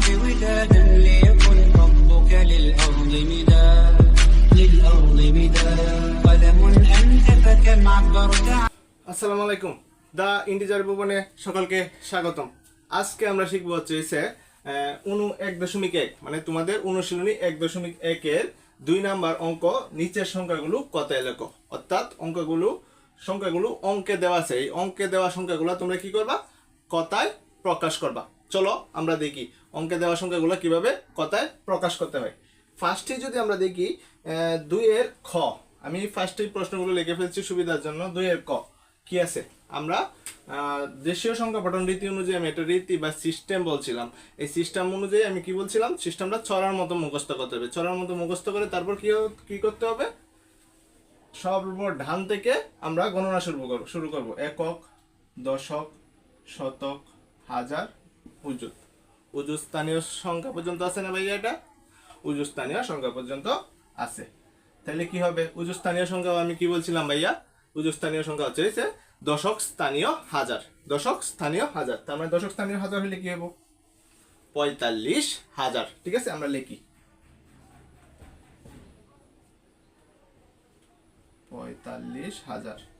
ودادا ليكن حبك للأرض مداد للأرض مداد قلم أنت فكم عبرت আসসালামু আলাইকুম দা ইন্টিজার ভুবনে সকলকে স্বাগতম আজকে আমরা শিখবো হচ্ছে হচ্ছে আহ, অনু এক দশমিক এক মানে তোমাদের অনুশীলনী এক দশমিক একের দুই নাম্বার অঙ্ক নিচের সংখ্যাগুলো কত লেখো অর্থাৎ অঙ্কগুলো সংখ্যাগুলো অঙ্কে দেওয়া আছে এই অঙ্কে দেওয়া সংখ্যাগুলো তোমরা কি করবা কথায় প্রকাশ করবা চলো আমরা দেখি অঙ্কে দেওয়া সংখ্যাগুলো কীভাবে কথায় প্রকাশ করতে হয়? ফার্স্টে যদি আমরা দেখি দুইয়ের খ। আমি ফার্স্টেই প্রশ্নগুলো লিখে ফেলছি সুবিধার জন্য, দুইয়ের ক। কি আছে? আমরা দেশীয় সংখ্যা পঠন রীতি অনুযায়ী আমি একটা রীতি বা সিস্টেম বলছিলাম। এই সিস্টেম অনুযায়ী আমি কি বলছিলাম? সিস্টেমটা ছড়ার মতো মুখস্থ করতে হবে। ছড়ার মতো মুখস্থ করে তারপর কি কি করতে হবে? সর্ব ধান থেকে আমরা গণনা শুরু করব শুরু করব। একক, দশক, শতক, হাজার উজুত উজুত স্থানীয় সংখ্যা পর্যন্ত আছে না ভাইয়া এটা? উজু স্থানীয় সংখ্যা পর্যন্ত আছে। তাহলে কি হবে? উজু স্থানীয় সংখ্যা আমি কি বলছিলাম ভাইয়া? উজু স্থানীয় সংখ্যা হচ্ছে হচ্ছে দশক স্থানীয় হাজার। দশক স্থানীয় হাজার। তার মানে দশক স্থানীয় হাজার হলে কি হব? পঁয়তাল্লিশ হাজার। ঠিক আছে? আমরা লিখি। পঁয়তাল্লিশ হাজার।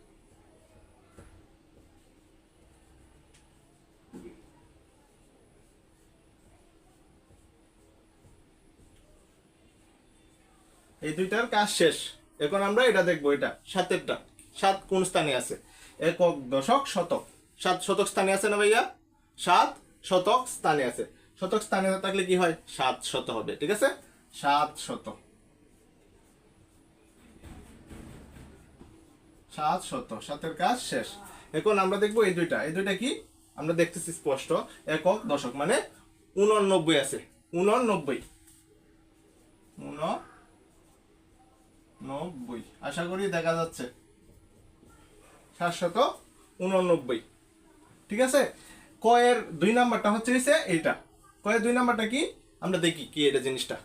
এই দুইটার কাজ শেষ। এখন আমরা এটা দেখব, এটা সাতেরটা। সাত কোন স্থানে আছে? একক দশক, শতক। সাত শতক স্থানে আছে না ভাইয়া? সাত শতক স্থানে আছে। শতক স্থানে থাকলে কি হয়? সাত শত হবে, ঠিক আছে? সাত শত। সাত শত, সাতের কাজ শেষ। এখন আমরা দেখব এই দুইটা। এই দুইটা কি? আমরা দেখতেছি স্পষ্ট, একক দশক মানে উননব্বই আছে। উননব্বই। উন নব্বই। আশা করি দেখা যাচ্ছে। সাতশত উননব্বই। ঠিক আছে? কয়ের দুই নাম্বারটা হচ্ছে এইটা। কয়ের দুই নাম্বারটা কি? আমরা দেখি কি এটা জিনিসটা।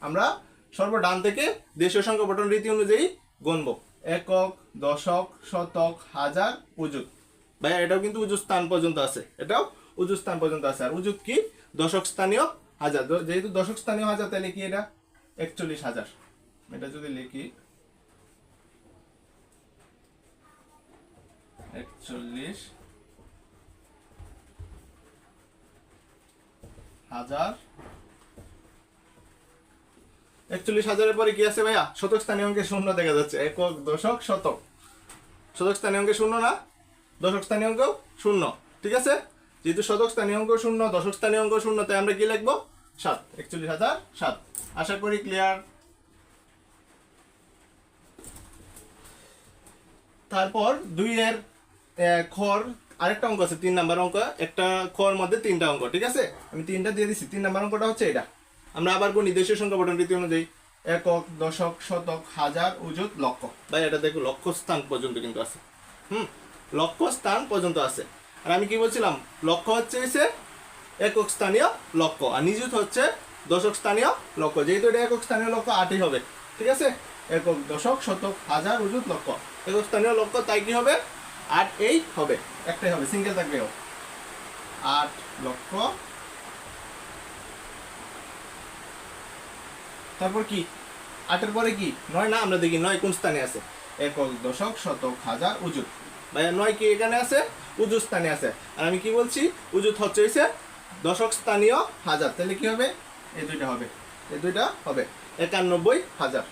আমরা সর্ব ডান থেকে দেশীয় সংখ্যা বটন রীতি অনুযায়ী গণব। একক, দশক, শতক, হাজার, উজুত। ভাইয়া, এটাও কিন্তু উজু স্থান পর্যন্ত আছে। এটাও উজু স্থান পর্যন্ত আছে। আর উজুত কি? দশক স্থানীয় হাজার। যেহেতু দশক স্থানীয় হাজার, তাহলে কি এটা? একচল্লিশ হাজার। এটা যদি লিখি, একচল্লিশ হাজার। একচল্লিশ হাজারের পরে কি আছে ভাইয়া? শতক স্থানীয় অঙ্কে শূন্য দেখা যাচ্ছে। একক দশক শতক। শতক স্থানীয় অঙ্কে শূন্য না? দশক স্থানীয় অঙ্ক শূন্য। ঠিক আছে? যেহেতু শতক স্থানীয় অঙ্ক শূন্য, দশক স্থানীয় অঙ্ক শূন্য, তাই আমরা কি লিখব? সাত। একচল্লিশ হাজার সাত। আশা করি ক্লিয়ার তারপর দুইয়ের খর আরেকটা অঙ্ক আছে, তিন নাম্বার অঙ্ক। একটা খর মধ্যে তিনটা অঙ্ক, ঠিক আছে? আমি তিনটা দিয়ে দিচ্ছি তিন নাম্বার অঙ্কটা হচ্ছে এটা। আমরা আবার কোন নির্দেশীয় সংখ্যা বটন রীতি অনুযায়ী একক, দশক, শতক, হাজার, উজুত, লক্ষ। ভাই, এটা দেখো লক্ষ স্থান পর্যন্ত কিন্তু আছে। হুম? লক্ষ স্থান পর্যন্ত আছে। আর আমি কি বলছিলাম? লক্ষ হচ্ছে এসে একক স্থানীয় লক্ষ, আর নিযুত হচ্ছে দশক স্থানীয় লক্ষ। যেহেতু এটা একক স্থানীয় লক্ষ, আটই হবে, ঠিক আছে? একক দশক, শতক, হাজার, উজুত লক্ষ। একক স্থানীয় লক্ষ, তাই কি হবে? আট এই হবে, একটাই হবে সিঙ্গেল থাকবে ও। আট লক্ষ। তারপর কি? আটের পরে কি? নয় না, আমরা দেখি নয় কোন স্থানে আছে? একক দশক, শতক, হাজার, উজুত। ভাইয়া, নয় কি এখানে আছে? উজু স্থানে আছে। আর আমি কি বলছি? উজুত হচ্ছে হইছে দশক স্থানীয় হাজার। তাহলে কি হবে? এই দুইটা হবে। এই দুইটা হবে। একানব্বই হাজার।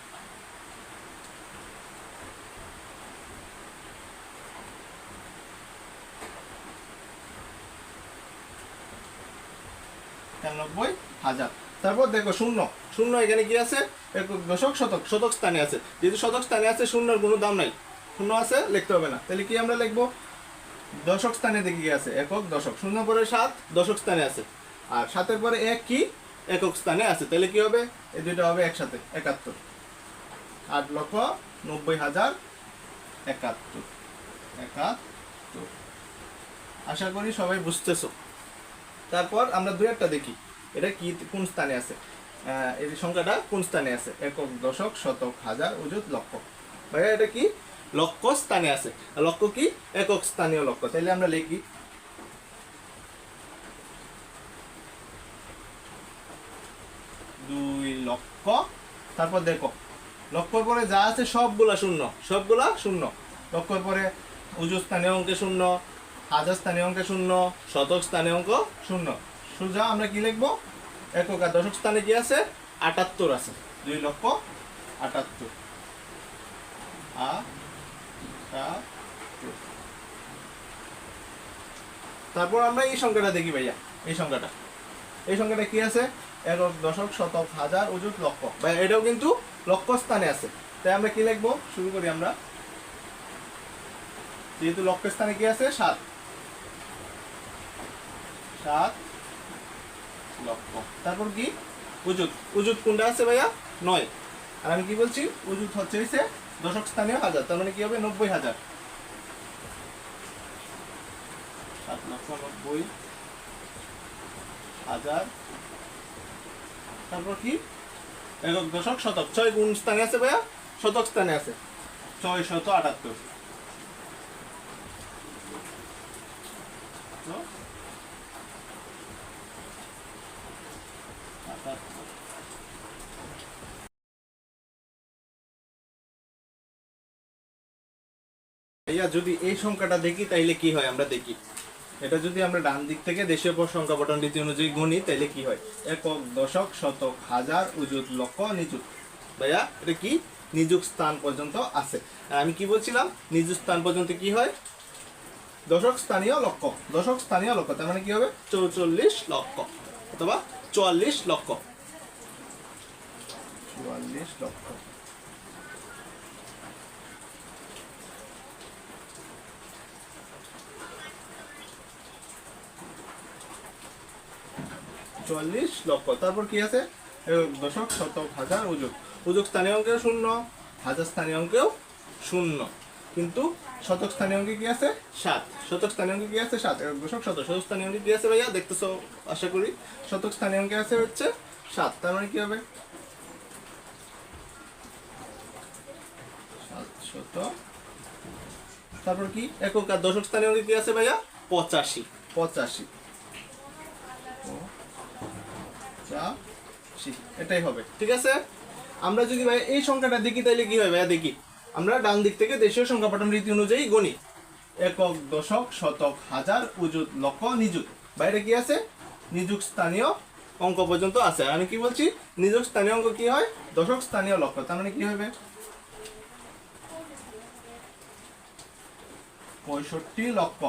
একানব্বই হাজার। তারপর দেখো শূন্য। শূন্য এখানে কি আছে? একক দশক শতক শতক স্থানে আছে। যেহেতু শতক স্থানে আছে, শূন্যর কোনো দাম নাই। শূন্য আছে, লিখতে হবে না। তাহলে কি আমরা লিখব? দশক স্থানে দেখি আছে? একক দশক। শূন্য পরে সাত, দশক স্থানে আছে। আর সাতের পরে এক কি? একক স্থানে আছে। তাহলে কি হবে? এই দুইটা হবে একসাথে, একাত্তর। আট লক্ষ নব্বই হাজার একাত্তর। একাত্তর। আশা করি সবাই বুঝতেছো। তারপর আমরা দুই একটা দেখি। এটা কি, কোন স্থানে আছে? এই সংখ্যাটা কোন স্থানে আছে? একক, দশক, শতক, হাজার অযুত লক্ষ। ভাইয়া, এটা কি? লক্ষ স্থানে আছে। লক্ষ কি? একক স্থানীয় লক্ষ। তাহলে আমরা লিখি। দুই লক্ষ। তারপর দেখো, লক্ষর পরে যা আছে সবগুলা শূন্য। সবগুলা শূন্য। লক্ষর পরে উজু স্থানীয় অঙ্কে শূন্য। হাজার স্থানীয় অঙ্কে শূন্য, শতক স্থানীয় অঙ্ক শূন্য। সোজা, আমরা কি লিখব? একক আর দশক স্থানে কি আছে? আটাত্তর আছে। দুই লক্ষ আটাত্তর। তারপর আমরা এই সংখ্যাটা দেখি ভাইয়া, এই সংখ্যাটা। এই সংখ্যাটা কি আছে? একক, দশক, শতক, হাজার অযুত লক্ষ। ভাই এটাও কিন্তু লক্ষ স্থানে আছে। তাই আমরা কি লিখব? শুরু করি আমরা। যেহেতু লক্ষ স্থানে কি আছে? সাত। সাত লক্ষ। তারপর কি? উজুত। উজুত কোনটা আছে ভাইয়া? নয়। আর আমি কি বলছি? উজুত হচ্ছে হইছে দশক স্থানীয় হাজার। তার মানে কি হবে? নব্বই হাজার। সাত লক্ষ নব্বই হাজার। তারপর কি? একক দশক শতক। ছয় গুণ স্থানে আছে ভাইয়া? শতক স্থানে আছে। ছয় শত আটাত্তর। ভাইয়া যদি এই সংখ্যাটা দেখি, তাইলে কি হয় আমরা দেখি? এটা যদি আমরা ডান দিক থেকে দেশীয় পর সংখ্যা পটন রীতি অনুযায়ী গুণি তাইলে কি হয়? একক, দশক, শতক, হাজার উজুত লক্ষ, নিযুত। ভাইয়া, এটা কি? নিযুক স্থান পর্যন্ত আছে। আর আমি কি বলছিলাম? নিযুক স্থান পর্যন্ত কি হয়? দশক স্থানীয় লক্ষ। দশক স্থানীয় লক্ষ, তার মানে কি হবে? চৌচল্লিশ লক্ষ অথবা চুয়াল্লিশ লক্ষ। চুয়াল্লিশ লক্ষ। চুয়াল্লিশ লক্ষ। তারপর কি আছে? দশক, শতক, হাজার উজুক উজুক স্থানীয় অঙ্কেও শূন্য, হাজার স্থানীয় অঙ্কেও শূন্য। কিন্তু শতক স্থানীয় অঙ্কে কি আছে? সাত। শতক স্থানীয় অঙ্কে কি আছে? সাত। দশক, শতক। শতক স্থানীয় অঙ্কে কি আছে ভাইয়া? দেখতেছো, আশা করি। শতক স্থানীয় অঙ্কে আছে হচ্ছে সাত। তার মানে কি হবে? সাত শত তারপর কি? একক আর দশক স্থানীয় অঙ্কে কি আছে ভাইয়া? পঁচাশি। পঁচাশি। এটাই হবে, ঠিক আছে? আমরা যদি ভাই এই সংখ্যাটা দেখি তাহলে কি হবে ভাইয়া, দেখি। আমরা ডান দিক থেকে দেশীয় সংখ্যা পাঠন রীতি অনুযায়ী গণি। একক, দশক, শতক, হাজার উজুত লক্ষ, নিযুত। বাইরে কি আছে? নিযুক স্থানীয় অঙ্ক পর্যন্ত আছে। আমি কি বলছি? নিযুক স্থানীয় অঙ্ক কি হয়? দশক, স্থানীয়, লক্ষ। তার মানে কি হবে? পঁয়ষট্টি লক্ষ।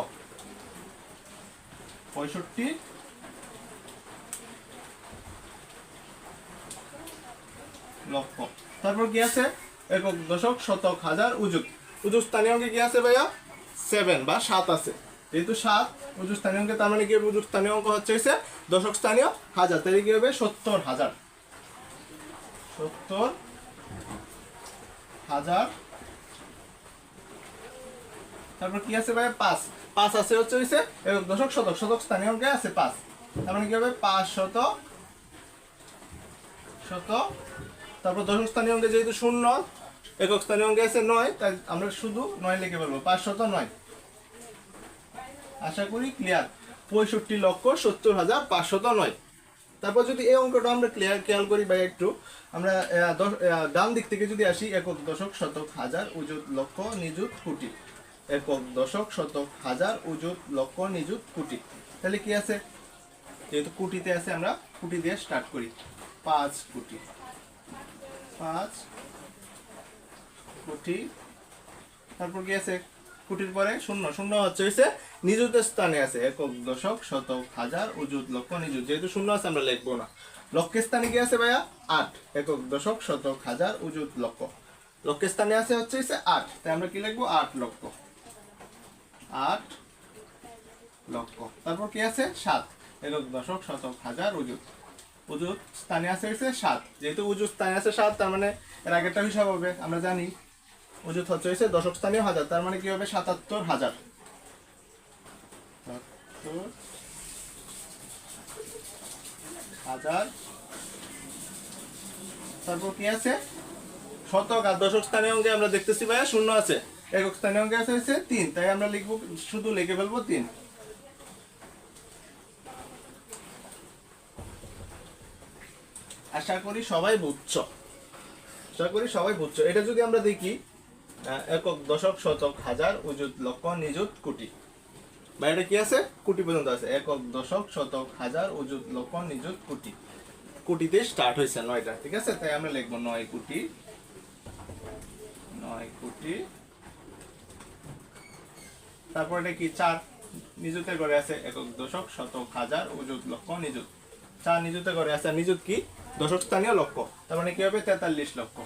পঁয়ষট্টি লক্ষ। তারপর কি আছে? একক দশক শতক হাজার উজুত উজুত স্থানীয় অঙ্কে কি আছে ভাইয়া? সেভেন বা সাত আছে। যেহেতু সাত উজুত স্থানীয় অঙ্কে তার মানে কি হবে? স্থানীয় অঙ্ক হচ্ছে হচ্ছে দশক স্থানীয় হাজার। তাহলে কি হবে? সত্তর হাজার। সত্তর হাজার। তারপর কি আছে ভাই পাঁচ। পাঁচ আছে হচ্ছে হচ্ছে দশক শতক। শতক স্থানীয় অঙ্কে আছে পাঁচ। তার মানে কি হবে? পাঁচ শত শত তারপর দশক স্থানীয় অঙ্কে যেহেতু শূন্য, একক স্থানীয় অঙ্গে আছে নয়, তাই আমরা শুধু নয় লিখে বলব পাঁচ শত নয়। আশা করি ক্লিয়ার পঁয়ষট্টি লক্ষ সত্তর হাজার পাঁচশত নয়। তারপর যদি এই অঙ্কটা আমরা ক্লিয়ার খেয়াল করি বা একটু, আমরা ডান দিক থেকে যদি আসি, একক দশক শতক হাজার উজুত লক্ষ নিযুত কোটি। একক দশক শতক হাজার উজুত লক্ষ নিযুত কোটি। তাহলে কি আছে? যেহেতু কোটিতে আছে, আমরা কোটি দিয়ে স্টার্ট করি। পাঁচ কোটি। পাঁচ কোটি তারপর কি আছে? কোটির পরে শূন্য শূন্য হচ্ছে হয়েছে নিযুত স্থানে আছে একক দশক, শতক, হাজার উজুত লক্ষ, নিযুত। যেহেতু শূন্য আছে, আমরা লিখব না। লক্ষের স্থানে কি আছে ভাইয়া? আট। একক দশক, শতক, হাজার উজুত লক্ষ। লক্ষের স্থানে আছে হচ্ছে আট। তাই আমরা কি লিখব? আট লক্ষ। আট লক্ষ। তারপর কি আছে? সাত। একক দশক, শতক, হাজার উজুত উজুত স্থানে আছে হচ্ছে সাত। যেহেতু উজুত স্থানে আছে সাত, তার মানে এর আগেরটা হিসাব হবে, আমরা জানি। উজুত হচ্ছে হচ্ছে দশক স্থানীয় হাজার, তার মানে কি হবে? সাতাত্তর হাজার। হাজার। তারপর কি আছে? শতক। আর দশক স্থানীয় অঙ্কে আমরা দেখতেছি ভাইয়া শূন্য আছে। একক স্থানীয় অঙ্কে আছে হচ্ছে তিন। তাই আমরা লিখব, শুধু লিখে ফেলব তিন। আশা করি সবাই বুঝছ। আশা করি সবাই বুঝছ। এটা যদি আমরা দেখি একক, দশক, শতক, হাজার, উজুত লক্ষ নিযুত, কোটি। বা এটা কি আছে? কোটি পর্যন্ত আছে। একক, দশক, শতক, হাজার, উজুত লক্ষ নিযুত, কোটি। কোটিতে স্টার্ট হয়েছে নয়টা, ঠিক আছে? তাই আমরা লিখব নয় কোটি। নয় কোটি। তারপর এটা কি? চার নিযুতে করে আছে একক, দশক, শতক, হাজার, উজুত লক্ষ নিযুত। চার নিযুতে করে আছে। নিযুত কি? দশক স্থানীয় লক্ষ। তার মানে কি হবে? তেতাল্লিশ লক্ষ।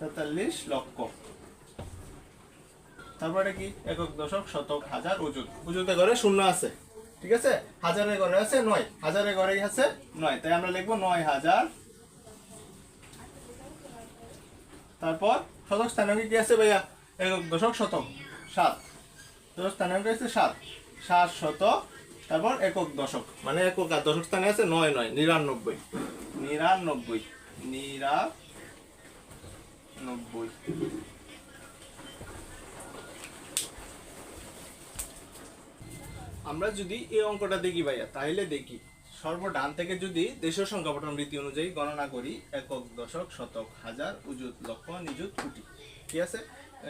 তেতাল্লিশ লক্ষ। তারপরে কি? একক, দশক, শতক, হাজার উজুত উজুতে ঘরে শূন্য আছে। ঠিক আছে? হাজারে ঘরে আছে নয়। হাজারে ঘরে আছে নয়। তাই আমরা লিখব নয় হাজার তারপর শতক স্থানাঙ্ক কি আছে ভাইয়া? একক দশক শতক, সাত। দশক স্থানাঙ্ক আছে সাত। সাত শতক, তারপর একক দশক। মানে একক, আর দশক স্থানে আছে নয় নয়, নিরানব্বই। নিরানব্বই নিরানব্বই। আমরা যদি এই অঙ্কটা দেখি ভাইয়া, তাহলে দেখি। সর্বডান থেকে যদি দেশের সংখ্যা পঠন রীতি অনুযায়ী গণনা করি, একক দশক শতক হাজার উজুত লক্ষ নিযুত কোটি। কি আছে?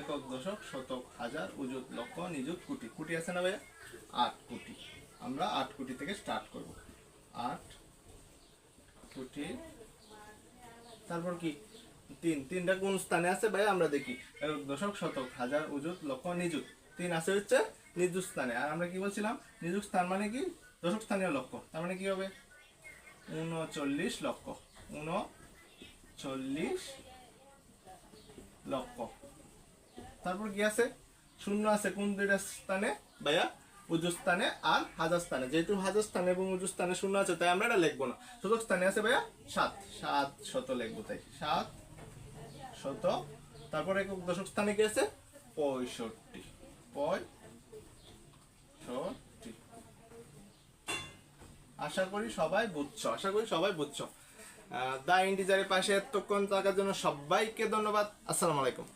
একক দশক শতক হাজার উজুত লক্ষ নিযুত কোটি। কোটি আছে না ভাইয়া? আট কোটি। আমরা আট কোটি থেকে স্টার্ট করব। আট কোটি। তারপর কি? তিন। তিনটা কোন স্থানে আছে ভাই আমরা দেখি। একক দশক শতক হাজার উজুত লক্ষ নিযুত। তিন আছে হচ্ছে নিযুত স্থানে। আর আমরা কি বলছিলাম? নিযুত স্থান মানে কি? দশক স্থানীয় লক্ষ। তার মানে কি হবে? উনচল্লিশ লক্ষ। উনচল্লিশ লক্ষ। তারপর কি আছে? শূন্য আছে কোন দুইটা স্থানে? ভাইয়া উজু স্থানে আর হাজার স্থানে যেহেতু হাজার স্থানে এবং উজু স্থানে শূন্য আছে, তাই আমরা এটা লিখব না। শতক স্থানে আছে ভাইয়া? সাত। সাত শত লিখব তাই। সাত শত। তারপর একক দশক স্থানে কি আছে? পঁয়ষট্টি। পঁয়ষট্টি। আশা করি সবাই বুঝছ, আশা করি সবাই বুঝছ। দা ইন্ডিজারের পাশে এতক্ষণ থাকার জন্য সবাইকে ধন্যবাদ। আসসালামু আলাইকুম।